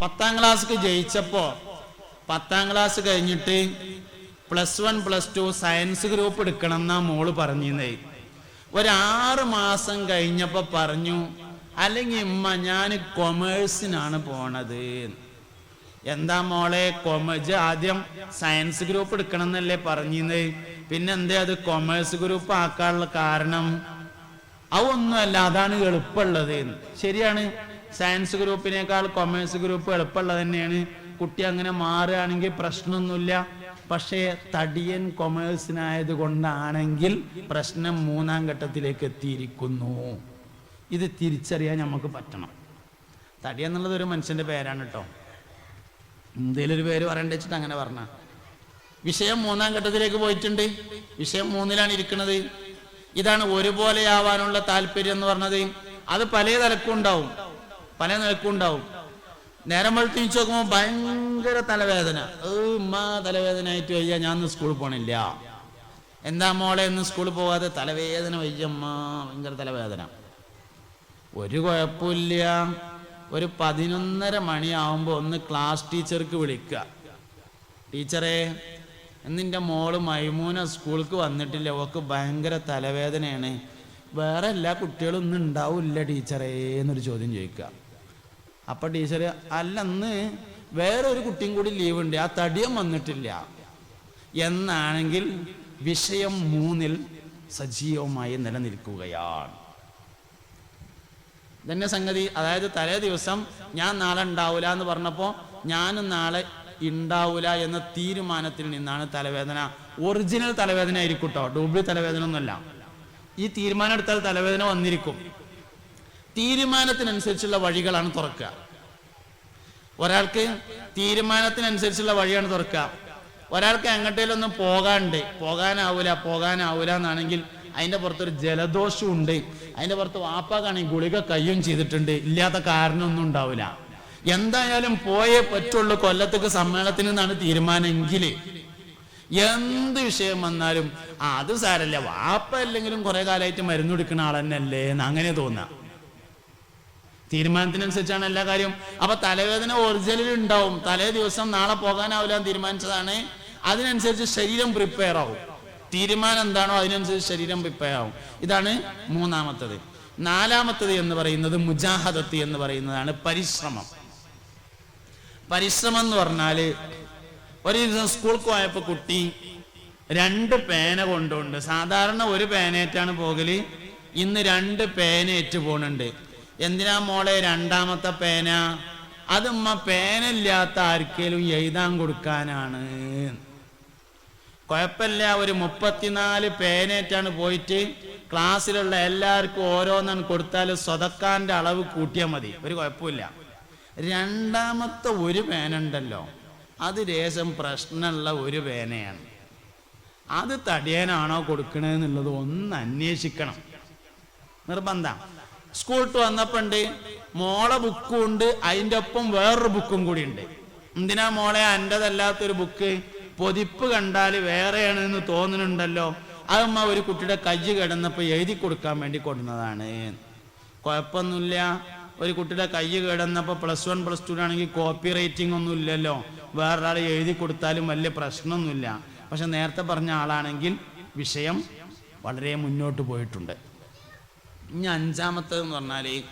പത്താം ക്ലാസ്സിക്ക് ജയിച്ചപ്പോ പത്താം ക്ലാസ് കഴിഞ്ഞിട്ട് plus one plus two science group എടുക്കണം എന്നാ മോൾ പറഞ്ഞിരുന്നേ. ഒരാറ് മാസം കഴിഞ്ഞപ്പോ പറഞ്ഞു അല്ലെങ്കിൽ ഉമ്മ ഞാൻ കൊമേഴ്സിനാണ് പോണത്. എന്താ മോളെ കൊമേഴ്സ് ആദ്യം സയൻസ് ഗ്രൂപ്പ് എടുക്കണം എന്നല്ലേ പറഞ്ഞിരുന്നത് പിന്നെ എന്തേ അത് കൊമേഴ്സ് ഗ്രൂപ്പ് ആക്കാനുള്ള കാരണം? അതൊന്നുമല്ല അതാണ് എളുപ്പമുള്ളത്. ശരിയാണ്. സയൻസ് ഗ്രൂപ്പിനേക്കാൾ കൊമേഴ്സ് ഗ്രൂപ്പ് എളുപ്പമുള്ളത് തന്നെയാണ്. കുട്ടി അങ്ങനെ മാറുകയാണെങ്കിൽ പ്രശ്നമൊന്നുമില്ല. പക്ഷേ തടിയൻ കൊമേഴ്സിനായത് കൊണ്ടാണെങ്കിൽ പ്രശ്നം മൂന്നാം ഘട്ടത്തിലേക്ക് എത്തിയിരിക്കുന്നു. ഇത് തിരിച്ചറിയാൻ നമുക്ക് പറ്റണം. തടി എന്നുള്ളത് ഒരു മനുഷ്യന്റെ പേരാണ് കേട്ടോ. എന്തെങ്കിലും ഒരു പേര് പറയണ്ട വെച്ചിട്ട് അങ്ങനെ പറഞ്ഞ. വിഷയം മൂന്നാം ഘട്ടത്തിലേക്ക് പോയിട്ടുണ്ട്. വിഷയം മൂന്നിലാണ് ഇരിക്കുന്നത്. ഇതാണ് ഒരുപോലെയാവാനുള്ള താല്പര്യം എന്ന് പറഞ്ഞത്. അത് പല തലക്കും ഉണ്ടാവും. പല നിലക്കും ഉണ്ടാവും. നേരം വെളുത്ത് വെച്ച് നോക്കുമ്പോൾ ഭയങ്കര തലവേദന. ഉമ്മ തലവേദന ആയിട്ട് വയ്യ. ഞാൻ സ്കൂളിൽ പോണില്ല. എന്താ മോളെ ഇന്ന് സ്കൂളിൽ പോവാതെ തലവേദന വയ്യമ്മ ഭയങ്കര തലവേദന. ഒരു കുഴപ്പമില്ല. ഒരു പതിനൊന്നര മണിയാവുമ്പോൾ ഒന്ന് ക്ലാസ് ടീച്ചർക്ക് വിളിക്കുക. ടീച്ചറെ എന്നിന്റെ മോൾ മൈമൂന സ്കൂൾക്ക് വന്നിട്ടില്ല. ഓക്ക് ഭയങ്കര തലവേദനയാണ്. വേറെ എല്ലാ കുട്ടികളും ഒന്നും ഉണ്ടാവില്ല ടീച്ചറേ എന്നൊരു ചോദ്യം ചോദിക്കുക. അപ്പൊ ടീച്ചർ അല്ലെന്ന് വേറൊരു കുട്ടിയും കൂടി ലീവ് ഉണ്ട് ആ തടിയം വന്നിട്ടില്ല. എന്നാണെങ്കിൽ വിഷയം മൂന്നിൽ സജീവമായി നിലനിൽക്കുകയാണ്. ഇതന്നെ സംഗതി. അതായത് തലേ ദിവസം ഞാൻ നാളെ ഉണ്ടാവൂല എന്ന് പറഞ്ഞപ്പോൾ ഞാനും നാളെ ഉണ്ടാവൂല എന്ന തീരുമാനത്തിൽ നിന്നാണ് തലവേദന. ഒറിജിനൽ തലവേദന ആയിരിക്കും കേട്ടോ ഡൂബ്ലി തലവേദന ഒന്നുമല്ല ഈ തീരുമാനം എടുത്താൽ തലവേദന വന്നിരിക്കും. തീരുമാനത്തിനനുസരിച്ചുള്ള വഴികളാണ് തുറക്കുക. ഒരാൾക്ക് തീരുമാനത്തിനനുസരിച്ചുള്ള വഴിയാണ് തുറക്കുക. ഒരാൾക്ക് എങ്ങോട്ടേലൊന്നും പോകാണ്ട് പോകാനാവൂല പോകാനാവൂല എന്നാണെങ്കിൽ അതിന്റെ പുറത്തൊരു ജലദോഷം ഉണ്ട്. അതിന്റെ പുറത്ത് വാപ്പാക്കാണെങ്കിൽ ഗുളിക കയ്യും ചെയ്തിട്ടുണ്ട്. ഇല്ലാത്ത കാരണമൊന്നും ഉണ്ടാവില്ല എന്തായാലും പോയേ പറ്റുള്ളൂ കൊല്ലത്തേക്ക് സമ്മേളനത്തിന് എന്നാണ് തീരുമാനമെങ്കിൽ. എന്ത് വിഷയം വന്നാലും ആ അത് സാരല്ല വാപ്പ അല്ലെങ്കിലും കുറെ കാലമായിട്ട് മരുന്ന് കൊടുക്കുന്ന ആളെന്നല്ലേ എന്ന് അങ്ങനെ തോന്നാം. തീരുമാനത്തിനനുസരിച്ചാണ് എല്ലാ കാര്യവും. അപ്പൊ തലവേദന ഒറിജിനൽ ഉണ്ടാവും. തലേ ദിവസം നാളെ പോകാനാവില്ല എന്ന് തീരുമാനിച്ചതാണ്. അതിനനുസരിച്ച് ശരീരം പ്രിപ്പയർ ആവും. തീരുമാനം എന്താണോ അതിനനുസരിച്ച് ശരീരം പ്രിപ്പയർ ആവും. ഇതാണ് മൂന്നാമത്തത്. നാലാമത്തത് എന്ന് പറയുന്നത് മുജാഹദത്ത് എന്ന് പറയുന്നതാണ് പരിശ്രമം. പരിശ്രമം എന്ന് പറഞ്ഞാൽ ഒരു ദിവസം സ്കൂൾക്ക് പോയപ്പോ കുട്ടി രണ്ട് പേന കൊണ്ടുണ്ട് സാധാരണ ഒരു പേനേറ്റാണ് പോകൽ. ഇന്ന് രണ്ട് പേനേറ്റ് പോണുണ്ട്. എന്തിനാ മോളെ രണ്ടാമത്തെ പേന? അതുമ്മ പേനില്ലാത്ത ആർക്കേലും എഴുതാൻ കൊടുക്കാനാണ്. കുഴപ്പമില്ല ഒരു മുപ്പത്തിനാല് പേനേറ്റാണ് പോയിട്ട് ക്ലാസ്സിലുള്ള എല്ലാവർക്കും ഓരോന്നാണ് കൊടുത്താൽ സ്വതക്കാന്റെ അളവ് കൂട്ടിയാൽ മതി. ഒരു കുഴപ്പമില്ല. രണ്ടാമത്തെ ഒരു പേന ഉണ്ടല്ലോ അത് രേശം പ്രശ്നമുള്ള ഒരു പേനയാണ്. അത് തടിയനാണോ കൊടുക്കണേന്നുള്ളത് ഒന്ന് അന്വേഷിക്കണം. നിർബന്ധം. സ്കൂൾ വിട്ട് വന്നപ്പോണ്ട് മോളെ ബുക്കും ഉണ്ട് അതിന്റെ ഒപ്പം വേറൊരു ബുക്കും കൂടി ഉണ്ട് എന്തിനാ മോളെ അന്റെതല്ലാത്തൊരു ബുക്ക്? പൊതിപ്പ് കണ്ടാൽ വേറെയാണ് എന്ന് തോന്നുന്നുണ്ടല്ലോ അതമ്മ ഒരു കുട്ടിയുടെ കയ്യ് കിടന്നപ്പോൾ എഴുതി കൊടുക്കാൻ വേണ്ടി കൊടുന്നതാണ് കുഴപ്പമൊന്നുമില്ല. ഒരു കുട്ടിയുടെ കയ്യ് കിടന്നപ്പോൾ പ്ലസ് വൺ പ്ലസ് ടു ആണെങ്കിൽ കോപ്പി റൈറ്റിംഗ് ഒന്നും ഇല്ലല്ലോ. വേറൊരാൾ എഴുതി കൊടുത്താലും വലിയ പ്രശ്നമൊന്നുമില്ല. പക്ഷെ നേരത്തെ പറഞ്ഞ ആളാണെങ്കിൽ വിഷയം വളരെ മുന്നോട്ട് പോയിട്ടുണ്ട്. ഇനി അഞ്ചാമത്തത് എന്ന് പറഞ്ഞാൽ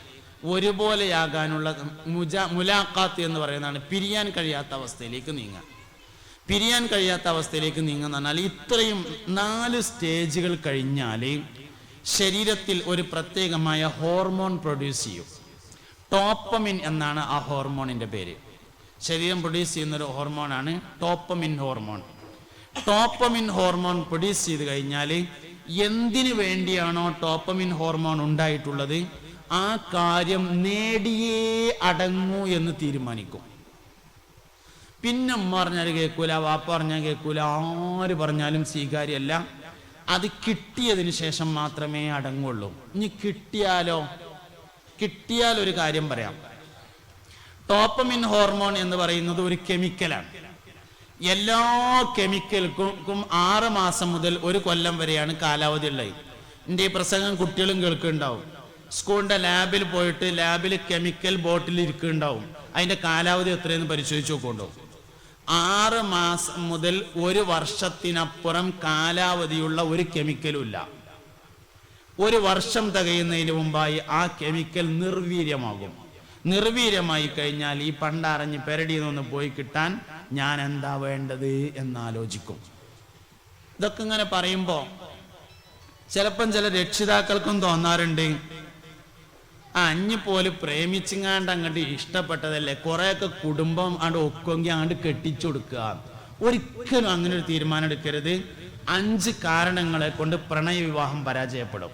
ഒരുപോലെയാകാനുള്ള മുജ മുലാഖാത്ത് എന്ന് പറയുന്നതാണ് പിരിയാൻ കഴിയാത്ത അവസ്ഥയിലേക്ക് നീങ്ങുക. പിരിയാൻ കഴിയാത്ത അവസ്ഥയിലേക്ക് നീങ്ങുക എന്ന് പറഞ്ഞാൽ ഇത്രയും നാല് സ്റ്റേജുകൾ കഴിഞ്ഞാൽ ശരീരത്തിൽ ഒരു പ്രത്യേകമായ ഹോർമോൺ പ്രൊഡ്യൂസ് ചെയ്യും. ടോപ്പമിൻ എന്നാണ് ആ ഹോർമോണിന്റെ പേര്. ശരീരം പ്രൊഡ്യൂസ് ചെയ്യുന്ന ഒരു ഹോർമോണാണ് dopamine hormone. Dopamine hormone produce ചെയ്ത് കഴിഞ്ഞാൽ എന്തിനു വേണ്ടിയാണോ ടോപ്പമിൻ ഹോർമോൺ ഉണ്ടായിട്ടുള്ളത്? ആ കാര്യം നേടിയേ അടങ്ങൂ എന്ന് തീരുമാനിക്കും. പിന്നെ അമ്മ പറഞ്ഞാൽ കേൾക്കൂല വാപ്പ പറഞ്ഞാൽ കേൾക്കൂല ആര് പറഞ്ഞാലും സ്വീകാര്യമല്ല. അത് കിട്ടിയതിന് ശേഷം മാത്രമേ അടങ്ങുള്ളൂ. ഇനി കിട്ടിയാലോ? കിട്ടിയാൽ ഒരു കാര്യം പറയാം. ടോപ്പമിൻ ഹോർമോൺ എന്ന് പറയുന്നത് ഒരു കെമിക്കലാണ് എല്ലാ കെമിക്കൽക്കും ആറ് മാസം മുതൽ ഒരു കൊല്ലം വരെയാണ് കാലാവധി ഉള്ളത്. എന്റെ ഈ പ്രസംഗം കുട്ടികളും കേൾക്കുന്നുണ്ടാവും. സ്കൂളിന്റെ ലാബിൽ പോയിട്ട് ലാബിൽ കെമിക്കൽ ബോട്ടിൽ ഇരിക്കുന്നുണ്ടാവും. അതിന്റെ കാലാവധി എത്രയെന്ന് പരിശോധിച്ച് നോക്കുന്നുണ്ടാവും ആറ് മാസം മുതൽ ഒരു വർഷത്തിനപ്പുറം കാലാവധിയുള്ള ഒരു കെമിക്കലും ഇല്ല. ഒരു വർഷം തികയുന്നതിന് മുമ്പായി ആ കെമിക്കൽ നിർവീര്യമാകും. നിർവീര്യമായി കഴിഞ്ഞാൽ ഈ പണ്ടറിഞ്ഞ് പെരടിയിൽ നിന്ന് പോയി കിട്ടാൻ ഞാൻ എന്താ വേണ്ടത് എന്നാലോചിക്കും. ഇതൊക്കെ ഇങ്ങനെ പറയുമ്പോൾ ചിലപ്പം ചില രക്ഷിതാക്കൾക്കും തോന്നാറുണ്ട്. ആ അഞ്ഞ് പോലെ പ്രേമിച്ചിങ്ങാണ്ട് അങ്ങോട്ട് ഇഷ്ടപ്പെട്ടതല്ലേ? കുറേയൊക്കെ കുടുംബം അങ്ങോട്ട് ഒക്കുമെങ്കിൽ അങ്ങോട്ട് കെട്ടിച്ചു കൊടുക്കുക. ഒരിക്കലും അങ്ങനെ ഒരു തീരുമാനം എടുക്കരുത്. അഞ്ച് കാരണങ്ങളെ കൊണ്ട് പ്രണയവിവാഹം പരാജയപ്പെടും.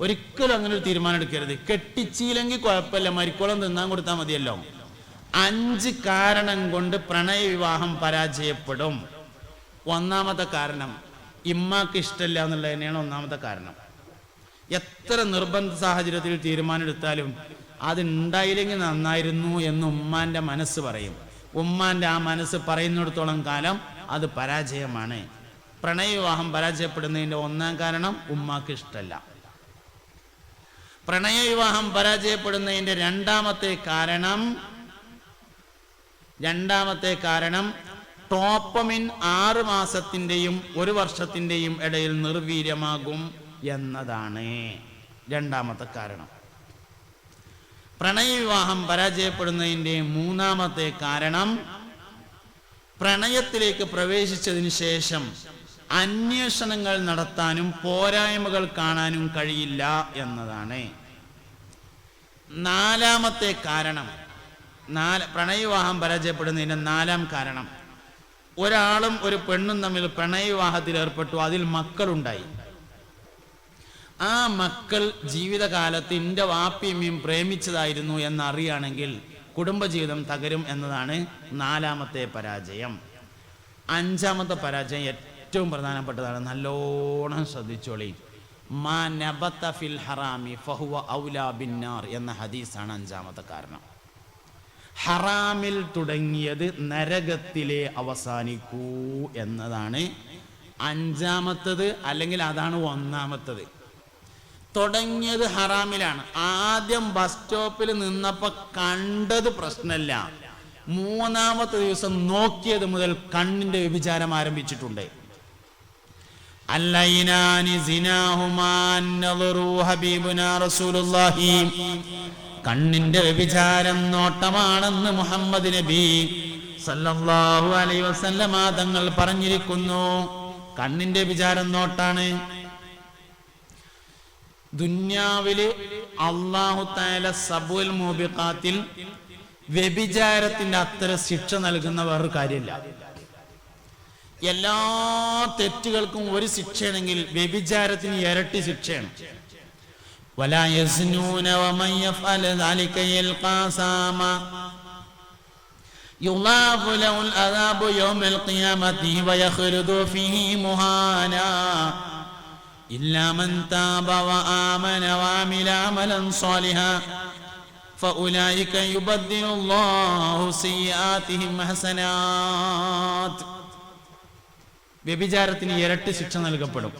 ഒരിക്കലും അങ്ങനെ ഒരു തീരുമാനം എടുക്കരുത്. കെട്ടിച്ചില്ലെങ്കിൽ കുഴപ്പമില്ല. മരിക്കോളം തിന്നാൻ കൊടുത്താൽ മതിയല്ലോ. അഞ്ച് കാരണം കൊണ്ട് പ്രണയവിവാഹം പരാജയപ്പെടും. ഒന്നാമത്തെ കാരണം ഇമ്മാക്ക് ഇഷ്ടമില്ല എന്നുള്ളത് തന്നെയാണ് ഒന്നാമത്തെ കാരണം. എത്ര നിർബന്ധ സാഹചര്യത്തിൽ തീരുമാനം എടുത്താലും അത് ഉണ്ടായില്ലെങ്കിൽ നന്നായിരുന്നു എന്ന് ഉമ്മാന്റെ മനസ്സ് പറയും. ഉമ്മാന്റെ ആ മനസ്സ് പറയുന്നിടത്തോളം കാലം അത് പരാജയമാണ്. പ്രണയവിവാഹം പരാജയപ്പെടുന്നതിന്റെ ഒന്നാം കാരണം ഉമ്മാക്ക് ഇഷ്ടമല്ല. പ്രണയവിവാഹം പരാജയപ്പെടുന്നതിന്റെ രണ്ടാമത്തെ കാരണം രണ്ടാമത്തെ കാരണം ടോപ്പമിൻ ആറ് മാസത്തിന്റെയും ഒരു വർഷത്തിന്റെയും ഇടയിൽ നിർവീര്യമാകും എന്നതാണ് രണ്ടാമത്തെ കാരണം. പ്രണയവിവാഹം പരാജയപ്പെടുന്നതിന്റെ മൂന്നാമത്തെ കാരണം പ്രണയത്തിലേക്ക് പ്രവേശിച്ചതിന് ശേഷം അന്വേഷണങ്ങൾ നടത്താനും പോരായ്മകൾ കാണാനും കഴിയില്ല എന്നതാണ്. നാലാമത്തെ കാരണം നാല പ്രണയവിവാഹം പരാജയപ്പെടുന്നതിന്റെ നാലാം കാരണം. ഒരാളും ഒരു പെണ്ണും തമ്മിൽ പ്രണയവിവാഹത്തിൽ ഏർപ്പെട്ടു. അതിൽ മക്കളുണ്ടായി. ആ മക്കൾ ജീവിതകാലത്ത് എന്റെ വാപ്പിയമ്മയും പ്രേമിച്ചതായിരുന്നു എന്നറിയാണെങ്കിൽ കുടുംബജീവിതം തകരും എന്നതാണ് നാലാമത്തെ പരാജയം. അഞ്ചാമത്തെ പരാജയം ഏറ്റവും പ്രധാനപ്പെട്ടതാണ്. നല്ലോണം ശ്രദ്ധിച്ചോളി. മാ നബത്ത ഫിൽ ഹറാമി ഫഹുവ ഔലാ ബിന്നാർ എന്ന ഹദീസാണ് അഞ്ചാമത്തെ കാരണം. ഹറാമിൽ തുടങ്ങിയത് നരകത്തിലെ അവസാനിക്കൂ എന്നതാണ് അഞ്ചാമത്തത് അല്ലെങ്കിൽ അതാണ് ഒന്നാമത്തത്. തുടങ്ങിയത് ഹറാമിലാണ്. ആദ്യം ബസ് സ്റ്റോപ്പിൽ നിന്നപ്പോ കണ്ടത് പ്രശ്നമല്ല മൂന്നാമത്തെ ദിവസം നോക്കിയത് മുതൽ കണ്ണിന്റെ വ്യഭിചാരം ആരംഭിച്ചിട്ടുണ്ട്. അല്ലൈനാനി സിനാഹുമാൻ ഹബീബുനാ റസൂലുള്ളാഹി. കണ്ണിന്റെ വ്യഭിചാരം നോട്ടമാണെന്ന് മുഹമ്മദ് നബി സല്ലല്ലാഹു അലൈ വസല്ലമ തങ്ങൾ പറഞ്ഞിരിക്കുന്നു. കണ്ണിന്റെ വിചാരം നോട്ടാണ്. ദുന്യാവിൽ അള്ളാഹു താല സബുൽ മൂബിഖാത്തിൽ വ്യഭിചാരത്തിന്റെ അത്ര ശിക്ഷ നൽകുന്ന വേറൊരു കാര്യമില്ല. എല്ലാ തെറ്റുകൾക്കും ഒരു ശിക്ഷയാണെങ്കിൽ വ്യഭിചാരത്തിന് ഇരട്ടി ശിക്ഷയാണ്. ولا يزنون ومن يفعل ذلك يلقى ساما يضاف له العذاب يوم القيامة ويخلد فيه مهانا إلا من تاب وآمن وعمل عملا صالحا فأولئك يبدل الله سيئاتهم حسنات വ്യഭിചാരത്തിന് ഇരട്ടി ശിക്ഷ നൽകപ്പെടും